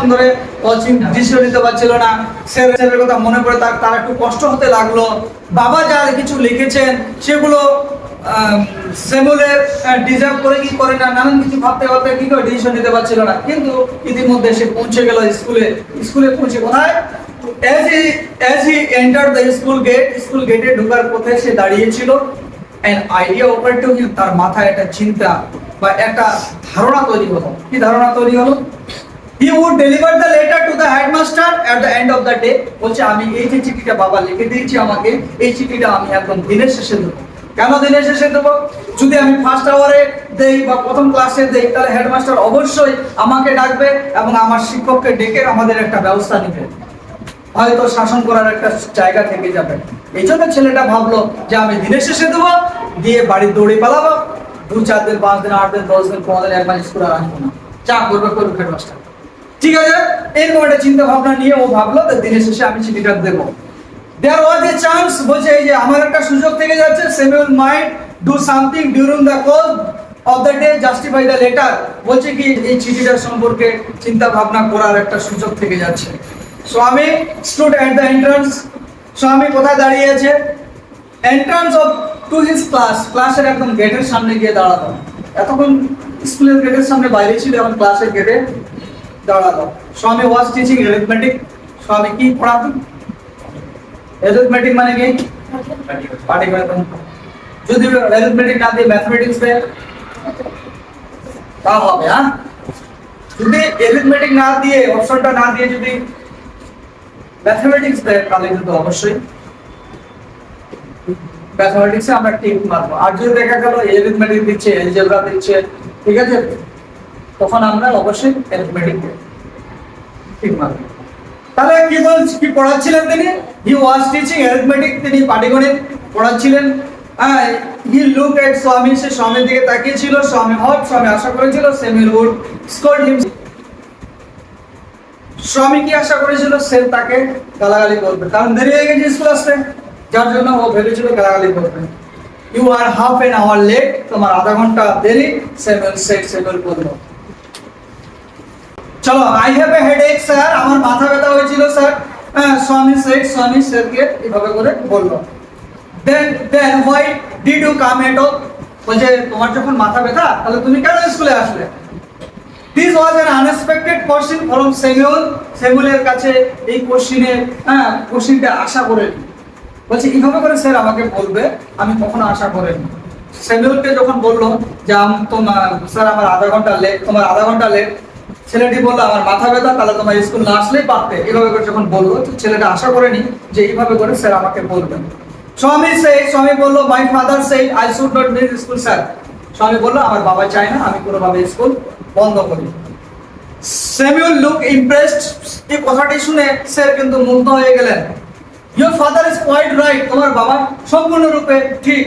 অনেকক্ষণ ধরে ডিসিশন নিতে পারছিল না। স্যার স্যারের কথা মনে পড়ে তার তার একটু কষ্ট হতে লাগল। বাবা যা কিছু লিখেছেন, সেগুলো as as school. Gate school গেটে ঢোকার পথে সে দাঁড়িয়েছিল। অ্যান্ড আইডিয়া তার মাথায় একটা চিন্তা বা একটা ধারণা তৈরি হলো। কি ধারণা তৈরি হলো? He would deliver the letter to the headmaster at the end of the day বলছে, আমি এই যে চিঠিটা বাবা লিখে দিয়েছি আমাকে, এই চিঠিটা আমি একদম দিনের শেষে দেবো। কেন দিনের শেষে দেবো? যদি আমি ফার্স্ট আওয়ারে দেই বা প্রথম ক্লাসে দেই, তাহলে হেডমাস্টার অবশ্যই আমাকে ডাকবে এবং আমার শিক্ষককে ডেকে আমাদের একটা ব্যবস্থা নেবে। হয়তো শাসন করার একটা জায়গা থেকে যাবে। এই জন্য ছেলেটা ভাবলো যে আমি দিনের শেষে দেবো, দিয়ে বাড়ির দৌড়ে পালাবো। দু, চার দিন, পাঁচ দিন, আট দিন, দশ দিন, পনেরো দিন এক মাস স্কুলে আসব না। চা করবে করবে হেডমাস্টার ঠিক আছে? এরকম একটা চিন্তা ভাবনা নিয়ে ও ভাবলো যে দিনের শেষে আমি চিঠিটা দেবো। দেয়ার ওয়াজ এ চান্স বলছে, এই যে আমার একটা সুযোগ থেকে যাচ্ছে Samuel mind do something during the call of the day justify the letter বলছে কি, এই চিঠিটার সম্পর্কে চিন্তা ভাবনা করার একটা সুযোগ থেকে যাচ্ছে। স্বামী স্টুড অ্যাট দ্য এন্ট্রান্স স্বামী কোথায় দাঁড়িয়ে আছে? Entrance of to his class ক্লাসের একদম গেটের সামনে গিয়ে দাঁড়াতো এতক্ষণ স্কুলের গেটের সামনে বাইরে ছিল, এখন ক্লাসের গেটে দাঁড়াতো স্বামী ওয়াজ টিচিং অ্যারিথমেটিক স্বামী কি পড়াতেন? অ্যারিথমেটিক মানে কি? যদি অ্যারিথমেটিক না দিয়ে ম্যাথমেটিক্স দেয় তা হবে হ্যাঁ? যদি অ্যারিথমেটিক না দিয়ে অপশনটা না দিয়ে যদি ম্যাথমেটিক্স দেয় তাহলে কিন্তু অবশ্যই ম্যাথমেটিক্সে আমরা টিক মারবো। আর যদি দেখা গেল অ্যারিথমেটিক দিচ্ছে এলজেব্রা দিচ্ছে, ঠিক আছে? তখন আমরা অবশ্যই অ্যারিথমেটিক ঠিক তাহলে কি বল কি পড়াচ্ছিলেন তিনি? হি ওয়াজ টিচিং অ্যারিথমেটিক তিনি পাটিগণিত পড়াচ্ছিলেন। হ্যাঁ হি লুক এট স্বামী, সে স্বামীর দিকে তাকিয়েছিল, স্বামী হট, স্বামী আশা করেছিল সেমি উড স্কোল্ড হিম স্বামী কি আশা করেছিল? সে তাকে গালাগালি করবে। কারণ দেরি হয়ে গেছে স্কুল আসতে। যার জন্য ও ভেবেছিল গালাগালি করবে। You are half an hour late তোমার আধা ঘণ্টা দেরি সেভেন সেট সেভেন বলল চলো I have a headache sir আমার মাথা ব্যথা হয়েছিল স্যার স্বামী সেট স্বামী স্যারকে এভাবে করে বলল। Then then why did you come at বলছে তোমার যখন মাথা ব্যথা, তাহলে তুমি কেন স্কুলে আসলে? This was an unexpected question from Samuel সেমিউলের কাছে এই কোশ্চিনে হ্যাঁ কোশ্চিনটা আশা করেনি বলছে, এইভাবে করে স্যার আমাকে বলবে? আমি কখনো আশা করিনি। সেমিউলকে যখন বলল যে তোমার স্যার আমার আধা ঘণ্টা লেট তোমার আধা ঘণ্টা লেট ছেলেটি বলল, আমার মাথা ব্যথা, তাহলে তোমার স্কুল না আসলেই পারতে। এভাবে করে যখন বলল, তো ছেলেটা আশা করেনি যে এইভাবে করে স্যার আমাকে বলবেন স্বামী সেই, স্বামী বলল my father said I should not miss school sir Swami বলল, আমার বাবা চায় না, আমি কোনোভাবে স্কুল বন্ধ করি। স্যামুয়েল লুক ইমপ্রেসড এই কথাটি শুনে স্যার কিন্তু মুগ্ধ হয়ে গেলেন। Your father is quite right তোমার বাবা সম্পূর্ণরূপে ঠিক।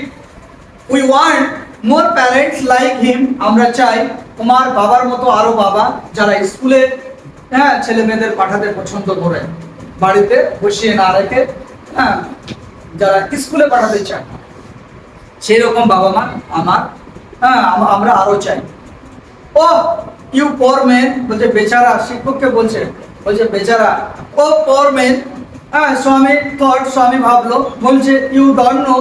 We want more parents like him আমরা চাই তোমার বাবার মতো আরও বাবা যারা স্কুলে হ্যাঁ ছেলে মেয়েদের পাঠাতে পছন্দ করে, বাড়িতে বসিয়ে না রেখে হ্যাঁ যারা স্কুলে পাঠাতে চায়। সেই রকম বাবা মা আমার হ্যাঁ আমরা আরও চাই। ও ইউ পর মেন বলছে, বেচারা শিক্ষককে বলছে বলছে, বেচারা, ও পর মেন হ্যাঁ স্বামী থট স্বামী ভাবলো, বলছে you don't know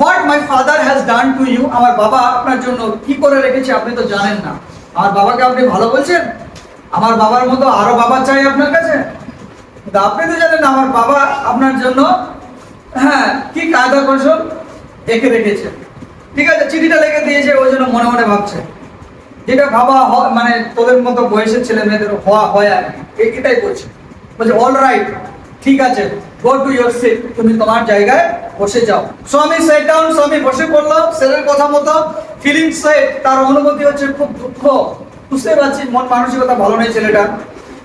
what my father has done to you আমার বাবা আপনার জন্য কি করে রেখেছে আপনি তো জানেন না। আমার বাবাকে আপনি ভালো বলছেন? আমার বাবার মতো আরও বাবা চাই আপনার কাছে? কিন্তু আপনি তো জানেন আমার বাবা আপনার জন্য হ্যাঁ কি কায়দা কৌশল এঁকে রেখেছে। ঠিক আছে, চিঠিটা লিখে দিয়েছে ওই জন্য মনে মনে ভাবছে। যেটা ভাবা মানে তোদের মতো বয়সের ছেলে মেয়েদের হওয়া হয় আর কি। এটাই করছে বলছে অল রাইট ঠিক আছে। গো টু ইয়োর সিট তুমি তোমার জায়গায় বসে যাও। স্বামী সেট ডাউন স্বামী বসে পড়ল। ছেলের কথা মতো ফিলিং সেট তার অনুভূতি হচ্ছে খুব দুঃখ। বুঝতে পারছি, মন মানসিকতা ভালো নেই ছেলেটা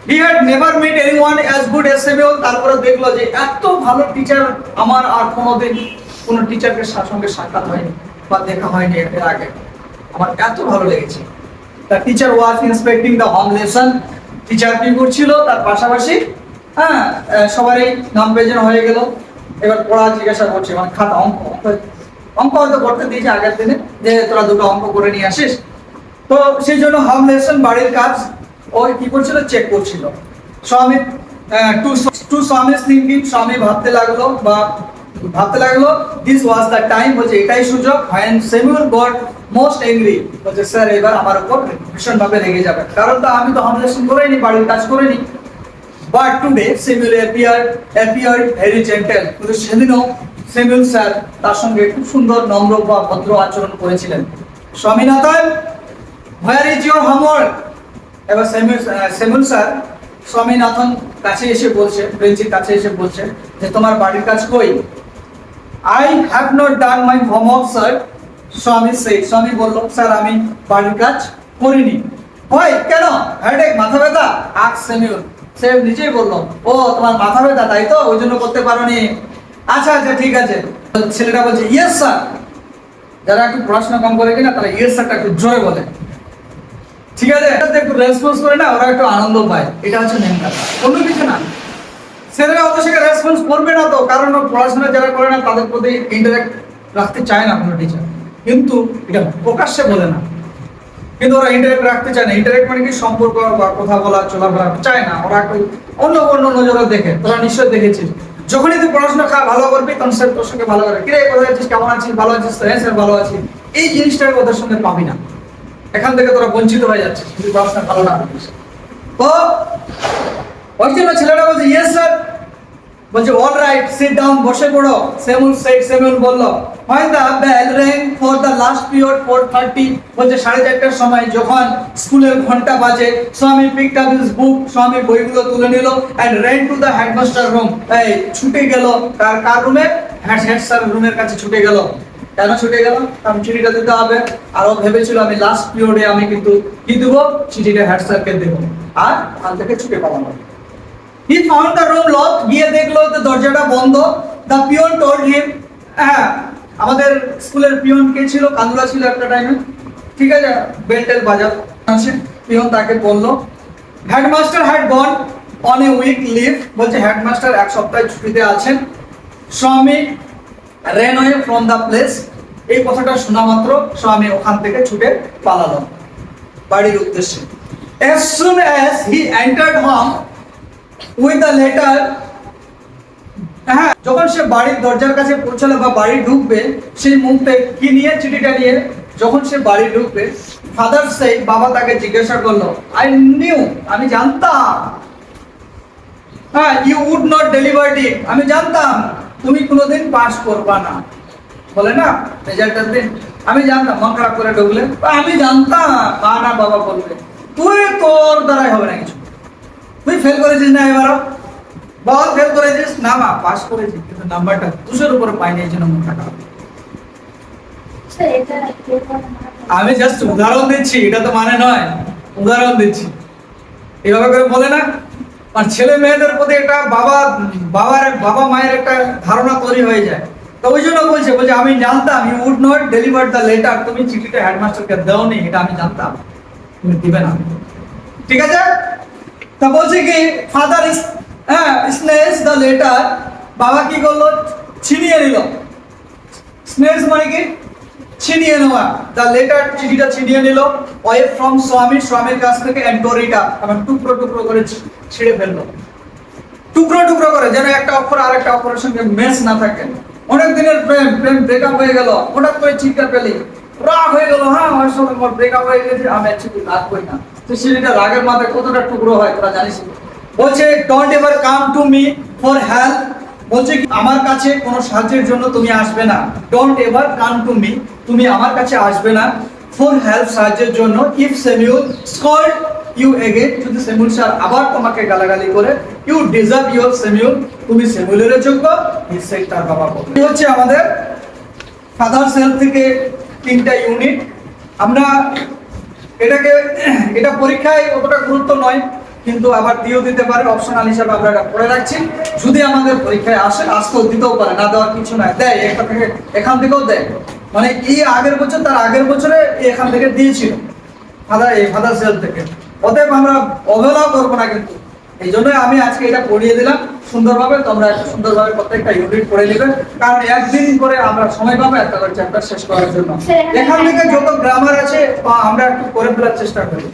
he had never met anyone as good as Samuel তারপরে দেখল যে এত ভালো টিচার আমার আর কোনোদিন কোনো টিচারকে সঙ্গে সাক্ষাৎ হয়নি বা দেখা হয়নি এর আগে। আমার এত ভালো লেগেছে। The teacher was inspecting the home lesson teacher কি করছিল? তার পাশাপাশি হ্যাঁ সবারই নাম বেজন হয়ে গেল। এবার পড়া জিজ্ঞাসা করছে মানে খাতা অঙ্ক। অঙ্ক- হয়তো করতে দিয়েছে আগের দিনে, যে তোরা দুটো অঙ্ক করে নিয়ে আসিস। তো সেই জন্য হোম লেসন বাড়ির কাজ ওই কি করছিল? চেক করছিল। স্বামী টু টু স্বামী থিঙ্কিং স্বামী ভাবতে লাগল বা ভাবতে লাগল দিস ওয়াজ দ্য টাইম বলছে, এটাই সুযোগ when Samuel got most angry বলছে স্যার এবার আমার উপর ভীষণ ভাবে রেগে যাবে কারণ তো আমি তো হামলেশন করিনি বাড়ির কাজ করিনি but today Samuel appear appear very gentle কিন্তু সেদিনও সেমিউল স্যার তার সঙ্গে খুব সুন্দর নম্র বা ভদ্র আচরণ করেছিলেন। Swaminathan where is your homework এবার সেমিউল স্যার স্বামীনাথন কাছে এসে বলছে বেঞ্চির কাছে এসে বলছে যে, তোমার বাড়ির কাজ কই? I have not done my homework sir Swami সে স্বামী বলল, স্যার, আমি বাড়ির কাজ করিনি। হয় কেন? হেডেক মাথা ব্যথা? আক সেমিউল সে নিজেই বলল ও, তোমার মাথা ব্যথা, তাই তো? ওই জন্য করতে পারোনি। আচ্ছা আচ্ছা ঠিক আছে। ছেলেটা বলছে ইয়েস স্যার যারা একটু পড়াশোনা কম করে কিনা, তারা ইয়েস স্যারটা একটু জোরে বলে। ঠিক আছে? এটাতে একটু রেসপন্স করে না, ওরা একটু আনন্দ পায়। এটা হচ্ছে মেন কথা। অন্য কিছু না। ছেলেরা অত সেটা রেসপন্স করবে না তো। কারণ পড়াশোনা যারা করে না, তাদের প্রতি ইন্টারেক্ট রাখতে চায় না কোনো টিচার কিন্তু এটা প্রকাশ্যে বলে না। কিন্তু ওরা ইন্টারেক্ট রাখতে চায় না। ইন্টারেক্ট মানে কি? সম্পর্ক বা কথা বলা চলাফেরা চায় না। ওরা অন্য অন্য নজরে দেখে, তোরা নিশ্চয়ই দেখেছিস যখনই তুই পড়াশোনা খা, ভালো করবি, তখন স্যার তোর সঙ্গে ভালো করে, কিরে কোথায় আছিস? কেমন আছিস? ভালো আছিস হ্যাঁ স্যার ভালো আছি। এই জিনিসটা ওদের সঙ্গে পাবি না। এখান থেকে তোরা বঞ্চিত হয়ে যাচ্ছিস। তুই পড়াশোনা ভালো না। করিস তো, ওই জন্য ছেলেটা বলছে ইয়েস স্যার বলছে অল রাইট সিট ডাউন বসে পড়ো। সেমুল সেট সেমুল বলল হয় the bell ring for the last period four thirty বলছে, সাড়ে চারটার সময় যখন স্কুলের ঘণ্টা বাজে, স্বামী পিকড আপ হিজ বুক স্বামী বইগুলো তুলে নিল and ran to the headmaster room এই, ছুটে গেল তার কার রুমে হেড হেড স্যার রুমের কাছে ছুটে গেল। কেন ছুটে গেল? কারণ চিঠিটা দিতে হবে। আর ভেবেছিল আমি লাস্ট পিরিয়ডে আমি কিন্তু কি দেবো? চিঠিটা হেড স্যারকে দেবো। আর ওখান থেকে ছুটে পালানো he found the room lock গিয়ে দেখল যে দরজাটা বন্ধ। দ্য পিয়ন টোল্ড হিম হ্যাঁ আমাদের স্কুলের পিয়ন কে ছিল? কান্দুলা ছিল একটা টাইমে ঠিক আছে বেলটেল বাজার আছে পিয়ন তাকে বলল headmaster had gone on a week leave বলছে হেডমাস্টার এক সপ্তাহ ছুটিতে আছেন। Swami ran way from the place এই কথাটা শোনা মাত্র স্বামী ওখান থেকে ছুটে পালালো বাড়ির উদ্দেশ্যে। As soon as he entered home with the letter হ্যাঁ যখন সে বাড়ির দরজার কাছে পৌঁছালো বা বাড়ি ঢুকবে, সেই কি নিয়ে চিঠিটা নিয়ে যখন সে বাড়ি ঢুকবে ফাদার সে বাবা তাকে জিজ্ঞাসা করল আই নিউ আমি জানতাম। হ্যাঁ ইউ উড নট আমি জানতাম, তুমি কোনোদিন পাস করবা না। বলে না রেজাল্টের দিন আমি জানতাম, মন খারাপ করে ঢুকলে, আমি জানতাম না বাবা বলবে। তুই তোর দ্বারাই হবে না কিছু। তুই ফেল করেছিস না এবারও? বল ফেল করেছিস? না মা পাস করেছিস কিন্তু নাম্বারটা দুশোর উপরে পাইনি এই জন্য খারাপ। স্যার এটা পেপার আমি জাস্ট উদাহরণ দিচ্ছি এটা তো মানে নয়। উদাহরণ দিচ্ছি। এভাবে করে বলে না? আর ছেলে মেয়েদের প্রতি একটা বাবা বাবার বাবা মায়ের একটা ধারণা তৈরি হয়ে যায়। তো ওই জন্য বলছে বলছে আমি জানতাম you would not deliver the letter তুমি চিঠিটা হেডমাস্টারকে দাওনি এটা আমি জানতাম। তুমি দিবে না। ঠিক আছে? তা বলছে কি ফাদার হ্যাঁ স্নেস দ্য লেটার বাবা কি করল? ছিনিয়ে নিল। স্নেস মানে কি? ছিনিয়ে নেওয়া। দ্য লেটার চিঠিটা ছিনিয়ে নিল, ওয়ে ফ্রম স্বামী স্বামীর কাছ থেকে ডোরিটা আমার টুকরো টুকরো করে ছিঁড়ে ফেলল। টুকরো টুকরো করে, যেন একটা অক্ষর আর একটা অক্ষরের সঙ্গে মেস না থাকে। অনেক দিনের প্রেম প্রেম ব্রেকআপ হয়ে গেল। হঠাৎ করে চিৎকার পেলি। রাগ হয়ে গেল হ্যাঁ আমার সঙ্গে আমার ব্রেকআপ হয়ে গেছে, আমি অ্যাকচুয়ালি রাগ করি না। তো সেটা রাগের মাথায় কতটা টুকরো হয় তোরা জানিস? বলছে don't ever come to me for help বলছে কি, আমার কাছে কোনো সাহায্যের জন্য তুমি আসবে না। Don't ever come to me তুমি আমার কাছে আসবে না ফর হেল্প সাহায্যের জন্য। If Samuel scold you again যদি সেমিউল স্যার আবার তোমাকে গালাগালি করে ইউ ডিজার্ভ ইউর সেমিউল তুমি সেমিউলের যোগ্য নিশ্চয়ই তার বাবা বলবে। হচ্ছে আমাদের ফাদার সেল থেকে তিনটা ইউনিট আমরা এটাকে, এটা পরীক্ষায় অতটা গুরুত্ব নয়, কিন্তু আবার দিয়েও দিতে পারে অপশনাল হিসাবে আমরা এটা পড়ে রাখছি। যদি আমাদের পরীক্ষায় আসে আসতেও দিতেও পারে, না দেওয়ার কিছু নাই। দেয়, একটা থেকে, এখান থেকেও দেয়। মানে এই আগের বছর, তার আগের বছরে এখান থেকে দিয়েছিল, ফাদার, এই ফাদার সেল থেকে। অতএব আমরা অবহেলাও করব না কিন্তু। এই জন্য আমি আজকে এটা পড়িয়ে দিলাম। সুন্দরভাবে তোমরা সুন্দরভাবে প্রত্যেকটা ইউনিট পড়ে নেবে। কারণ একদিন করে আমরা সময় পাবো একটা করে চ্যাপ্টার শেষ করার জন্য। এখান থেকে যত গ্রামার আছে বা আমরা একটু করে ফেলার চেষ্টা করি।